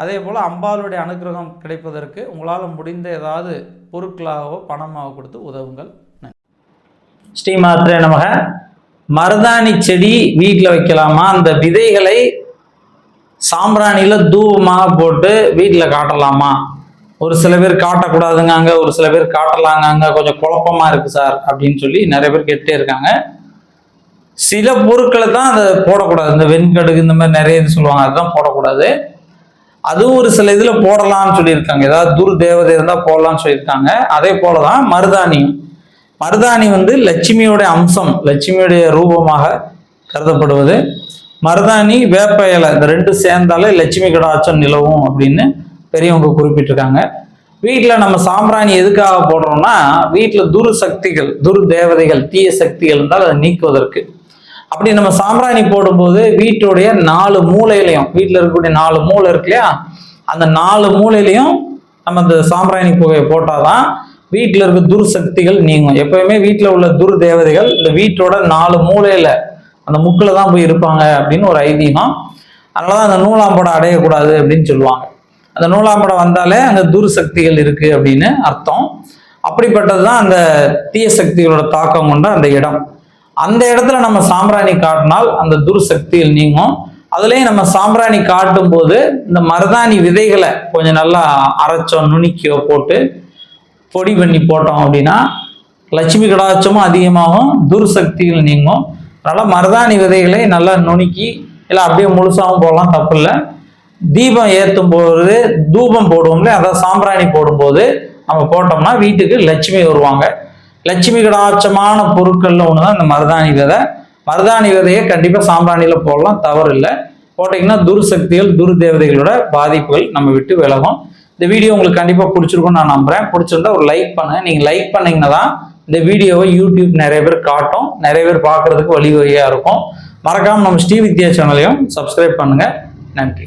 அதே போல் அம்பாளுடைய அனுகிரகம் கிடைப்பதற்கு உங்களால் முடிந்த ஏதாவது பொருட்களாகவோ பணமாக கொடுத்து உதவுங்கள். ஸ்ரீ ஸ்ரீமாத்ரே நமக. மருதாணி செடி வீட்டில் வைக்கலாமா? அந்த விதைகளை சாம்பிராணியில் தூவமாக போட்டு வீட்டில் காட்டலாமா? ஒரு சில பேர் காட்டக்கூடாதுங்காங்க ஒரு சில பேர் காட்டலாங்க கொஞ்சம் குழப்பமாக இருக்குது சார் அப்படின்னு சொல்லி நிறைய பேர் கேட்டே இருக்காங்க. சில பொருட்களை தான் அதை போடக்கூடாது. இந்த வெண்கடுகு இந்த மாதிரி நிறைய இது சொல்லுவாங்க. அதுதான் போடக்கூடாது. அதுவும் ஒரு சில இதில் போடலாம்னு சொல்லியிருக்காங்க. ஏதாவது துர் தேவதை இருந்தால் போடலாம்னு சொல்லியிருக்காங்க. அதே போலதான் தான் மருதாணி வந்து லட்சுமியோடைய அம்சம் லட்சுமியுடைய ரூபமாக கருதப்படுவது. மருதாணி வேப்ப இலை இந்த ரெண்டு சேர்ந்தாலே லட்சுமி கடாச்சம் நிலவும் அப்படின்னு பெரியவங்க குறிப்பிட்டிருக்காங்க. வீட்டில் நம்ம சாம்பிராணி எதுக்காக போடுறோம்னா வீட்டில் துரு சக்திகள் துரு தேவதைகள் தீய சக்திகள் இருந்தால் அதை நீக்குவதற்கு. அப்படி நம்ம சாம்பிராணி போடும்போது வீட்டுடைய நாலு மூலையிலையும் வீட்டில் இருக்கக்கூடிய நாலு மூளை இருக்கு இல்லையா? அந்த நாலு மூலையிலையும் நம்ம இந்த சாம்பிராணி புகையை போட்டாதான் வீட்டில் இருக்க துர் சக்திகள் நீங்கும். எப்பயுமே வீட்டில் உள்ள துர் தேவதைகள் இந்த வீட்டோட நாலு மூலையில அந்த முக்கில் தான் போய் இருப்பாங்க அப்படின்னு ஒரு ஐதீகம். அதனால தான் அந்த நூலாம்படம் அடையக்கூடாது அப்படின்னு சொல்லுவாங்க. அந்த நூலாம்படம் வந்தாலே அங்கே துர் சக்திகள் இருக்கு அப்படின்னு அர்த்தம். அப்படிப்பட்டது தான் அந்த தீய சக்திகளோட தாக்கம் கொண்ட அந்த இடம். அந்த இடத்துல நம்ம சாம்பிராணி காட்டினால் அந்த துர்சக்தியில் நீங்கும். அதுலேயும் நம்ம சாம்பிராணி காட்டும் போது இந்த மருதாணி விதைகளை கொஞ்சம் நல்லா அரைச்சோ நுணுக்கியோ போட்டு பொடி பண்ணி போட்டோம் அப்படின்னா லட்சுமி கடாட்சமும் அதிகமாகும் துர்சக்திகள் நீங்கும். அதனால் மருதாணி விதைகளை நல்லா நுணுக்கி இல்லை அப்படியே முழுசாகவும் போடலாம் தப்பு இல்லை தீபம் ஏற்றும் போது தூபம் போடுவோம்ல அதாவது சாம்பிராணி போடும்போது நம்ம போட்டோம்னா வீட்டுக்கு லட்சுமி வருவாங்க. லட்சுமி கடாட்சமான பொருட்கள்ல ஒன்று தான் இந்த மருதாணி விதை. மருதாணி விதையை கண்டிப்பாக சாம்பிராணியில் போடலாம். தவறு இல்லை போட்டிங்கன்னா துர்சக்திகள் துர்தேவதைகளோட பாதிப்புகள் நம்ம விட்டு விலகும். இந்த வீடியோ உங்களுக்கு கண்டிப்பாக பிடிச்சிருக்கும்னு நான் நம்புறேன். பிடிச்சிருந்தா ஒரு லைக் பண்ணுங்க. நீங்கள் லைக் பண்ணீங்கன்னா தான் இந்த வீடியோவை யூடியூப் நிறைய பேர் காட்டும். நிறைய பேர் பார்க்கறதுக்கு வழிவகையாக இருக்கும். மறக்காம நம்ம ஸ்ரீ வித்யா சேனலையும் சப்ஸ்கிரைப் பண்ணுங்க. நன்றி.